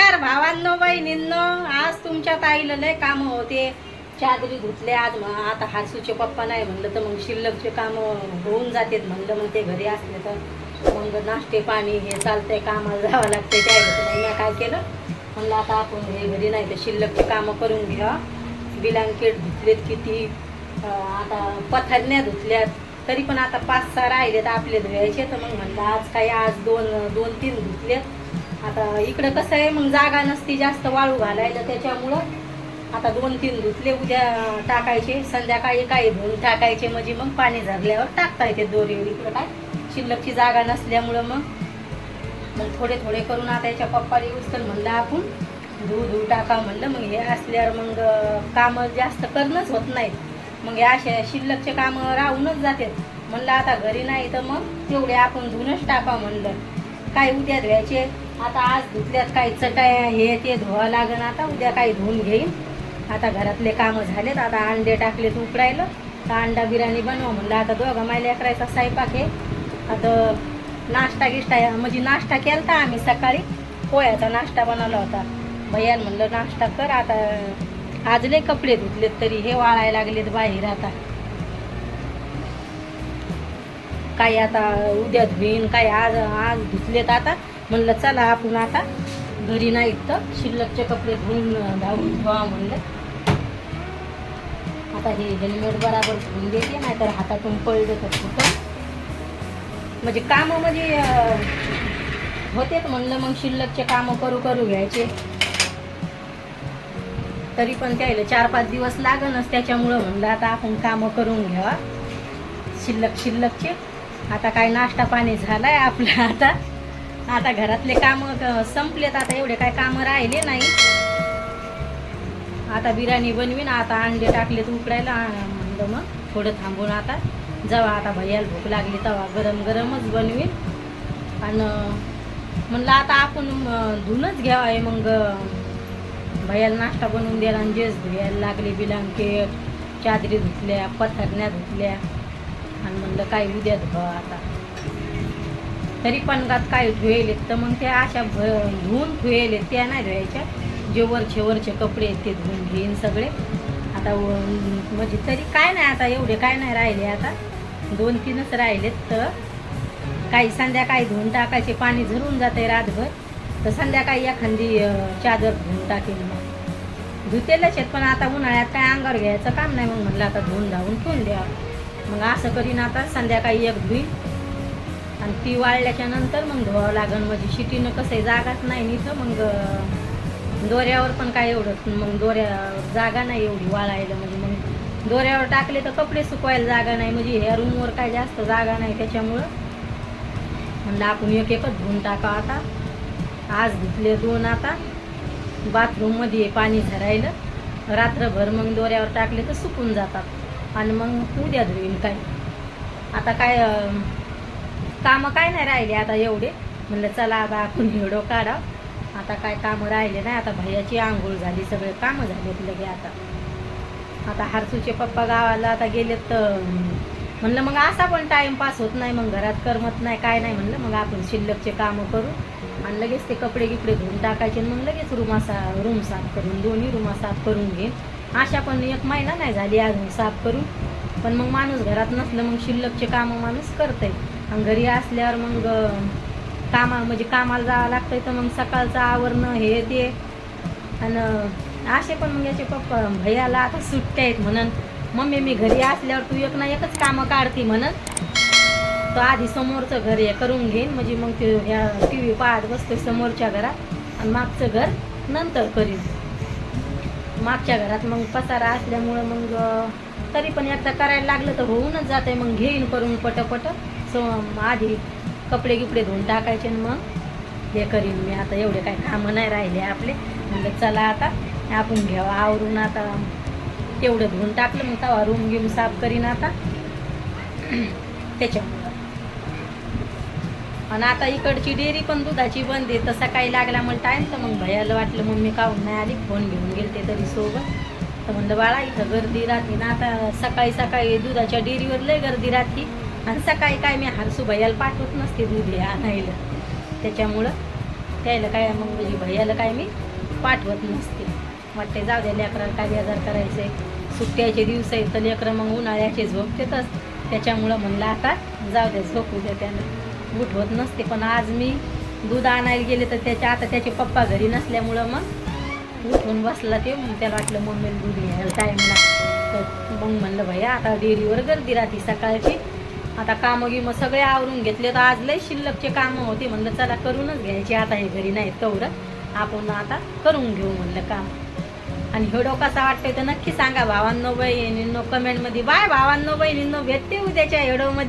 नमस्कार भावांनो बहिणींनो. आज तुमच्या ताईला लय काम होते. चादरी धुतले आज मग आता हासूचे पप्पा नाही म्हणलं तर मग शिल्लकचे काम होऊन जातात म्हणलं मग ते घरी असले तर. मग नाश्ते पाणी हे चालतंय कामाला जावं लागतंय. काय नाही काय केलं? म्हणलं आता आपण हे घरी नाही तर शिल्लकचे कामं करून घ्या. बिलांकेट धुतलेत किती? आता पथरण्या धुतल्यात. तरी पण आता पाच सहा राहिलेत आपले धुवायचे. तर मग म्हणलं आज काय आज दोन दोन तीन धुतलेत. आता इकडं कसं आहे मग जागा नसती जास्त वाळू घालायला. त्याच्यामुळं आता दोन तीन धुतले उद्या टाकायचे संध्याकाळी काही धुवून टाकायचे म्हणजे मग पाणी झरल्यावर टाकता येते दोरीवर. इकडं काय? शिल्लकची जागा नसल्यामुळं मग. मग थोडे थोडे करून आता याच्या पप्पाला यूज तर म्हणलं आपण धू धू टाका म्हणलं. मग हे असल्यावर मग कामं जास्त करणंच होत नाहीत. मग हे असे शिल्लकचे कामं राहूनच जातात. म्हणलं आता घरी नाही तर मग तेवढे आपण धुवूनच टाका म्हणलं. काय उद्या धुवायचे? आता आज धुतल्यात काही चटाया हे ते धुवा लागण आता उद्या काही धुवून घेईन. आता घरातले कामं झालेत आता अंडे टाकलेत उकडायला. तर अंडा बिर्याणी बनवा म्हणलं आता दोघं मायला करायचा स्वयंपाक आहे. आता नाश्ता गिष्टा म्हणजे नाश्ता केला होता आम्ही सकाळी. पोह्याचा नाश्ता बनवला होता. भैयान म्हणलं नाश्ता कर आता आज लय कपडे धुतलेत तरी हे वाळायला लागलेत बाहेर आता. काही आता उद्या धुईन काही आज आज धुतलेत आता. म्हणलं चला आपण आता घरी नाही तर शिल्लकचे कपडे धुवून धावून धुवा म्हणलं. आता हे हेल्मेट बराबर धुवून देते नाहीतर हातातून पळलं तर कुठं म्हणजे कामं म्हणजे अं, म्हणलं मग शिल्लकचे कामं करू करू घ्यायचे. तरी पण त्याला चार पाच दिवस लागनच त्याच्यामुळं म्हणलं आता आपण कामं करून घ्यावा. शिल्लक शिल्लकचे. आता काय नाश्ता पाणी झालाय आपलं आता. आता घरातले कामं क- संपलेत. आता एवढे काय कामं राहिले नाही. आता बिर्याणी बनवीन आता अंडे टाकलेत उकडायला म्हणलं मग थोडं थांबून आता. जेव्हा आता भैयाला भूक लागली तेव्हा गरम गरमच बनवीन. आणि म्हणलं आता आपण धुनच घ्यावाय आहे मग भैयाला नाश्ता बनवून द्यायला आणि जेच धुयायला लागले बिलांकेट चादरी धुतल्या पथरण्या धुतल्या. आणि म्हणलं काय उद्या धुवा आता. तरी पण गात काय धुवेले तर मग त्या अशा भ धुवून धुवेले त्या नाही धुवायच्या. जे वरचे वरचे कपडे आहेत ते धुवून घेईन सगळे. आता व- म्हणजे तरी काय नाही आता एवढे काय नाही राहिले आता. दोन तीनच राहिलेत तर काही संध्याकाळी धुवून टाकायचे पाणी झरून जाते रातभर. तर संध्याकाळी एखादी चादर धुवून टाकेल मग. धुतेलच आहेत पण आता उन्हाळ्यात काय अंगावर घ्यायचं काम नाही मग म्हटलं आता धुवून धावून ठेवून द्या मग असं करीन आता संध्याकाळी एक धुईन. आणि ती वाळल्याच्या नंतर मग धुवावं लागेल म्हणजे शिटीनं कसं आहे जागाच नाही निथं मग दोऱ्यावर पण काय एवढं मग दोऱ्या जागा नाही एवढी वाळायला. म्हणजे मग दोऱ्यावर टाकले तर कपडे सुकवायला जागा नाही. म्हणजे ह्या रूमवर काय जास्त जागा नाही त्याच्यामुळं. म्हणलं आपण एक एकच धुवून टाका आता. आज धुतले दोन आता. बाथरूममध्ये पाणी झरायलं. रात्रभर मग दोऱ्यावर टाकले तर सुकून जातात. आणि मग उद्या धुईन काय. आता काय कामं काय नाही राहिले आता एवढे. म्हणलं चला आता आपण व्हिडिओ काढा. आता काय कामं राहिले नाही. आता भैयाची आंघोळ झाली सगळे कामं झालेत लगे आता. आता हारसूचे पप्पा गावाला आता गेलेत तर म्हणलं मग असा पण टाइमपास होत नाही मग घरात करमत नाही काय नाही. म्हणलं मग आपण शिल्लकचे कामं करू. आणि लगेच ते कपडे गिपडे धुवून टाकायचे मग लगेच रूम सा रूम साफ करून दोन्ही रूमा साफ करून घेईन. अशा पण एक महिना नाही झाली अजून साफ करून. पण मग माणूस घरात नसलं मग शिल्लकचे कामं माणूस करतंय. आणि घरी असल्यावर मग कामा म्हणजे कामाला जावं लागतंय तर मग सकाळचं आवरणं हे ते. आणि असे पण मग याचे पप्पा भैयाला आता सुट्ट्या आहेत म्हणून. मम्मी मी घरी असल्यावर तू एक ना एकच कामं काढते म्हणत तो आधी समोरचं घर हे करून घेईन. म्हणजे मग ते ह्या टी व्ही पाहत बसतोय समोरच्या घरात. आणि मागचं घर नंतर करीन. मागच्या घरात मग पसारा असल्यामुळं मग तरी पण एकदा करायला लागलं तर होऊनच जाते मग घेईन करून पटपट. सो आधी कपडे गिपडे धुवून टाकायचे मग हे करीन मी. आता एवढे काही कामं नाही राहिले आपले. म्हणजे चला आता आपण घ्यावा. आवरून आता तेवढं धुवून टाकलं. मग तवा रूम घेऊन साफ करीन आता. त्याच्यामुळे. आणि आता इकडची डेअरी पण दुधाची बंद आहे. तसा काही लागला मला टाईम तर मग भैयाला वाटलं मम्मी काहून नाही आली? फोन घेऊन गेलते तरी सोबत. तर म्हणलं बाळा इथं गर्दी राहते ना आता सकाळी सकाळी दुधाच्या डेअरीवर लय गर्दी राहते. आणि सकाळी काय मी हारसू भैयाला पाठवत नसते दूध हे आणायला. त्याच्यामुळं त्याला काय मग म्हणजे भैयाला काय मी पाठवत नसते. वाटते जाऊ द्या लेकराला काय आजार करायचे सुट्ट्याचे दिवस आहेत तर लेकरं मग उन्हाळ्याचे झोपतेतच त्याच्यामुळं म्हणलं आता जाऊ द्या झोपू द्या त्यानं. उठवत नसते. पण आज मी दूध आणायला गेले तर त्याच्या आता त्याचे पप्पा घरी नसल्यामुळं मग उठून बसला ते. मग त्याला वाटलं मम्मीला दूध घ्यायला टाईम लागतो तर मग म्हणलं भैया आता डेअरीवर गर्दी राहते सकाळची. आता कामं गिमं सगळे आवरून घेतले तर आज लय शिल्लकचे कामं होते. म्हणलं चला करूनच घ्यायची. आता हे घरी नाही तवर आपण आता करून घेऊ म्हणलं काम. आणि व्हिडिओ कसा वाटतोय तर नक्की सांगा भावांनो बहिणींनो कमेंटमध्ये बाय. भावांनो बहिणींनो भेटते उद्याच्या व्हिडिओमध्ये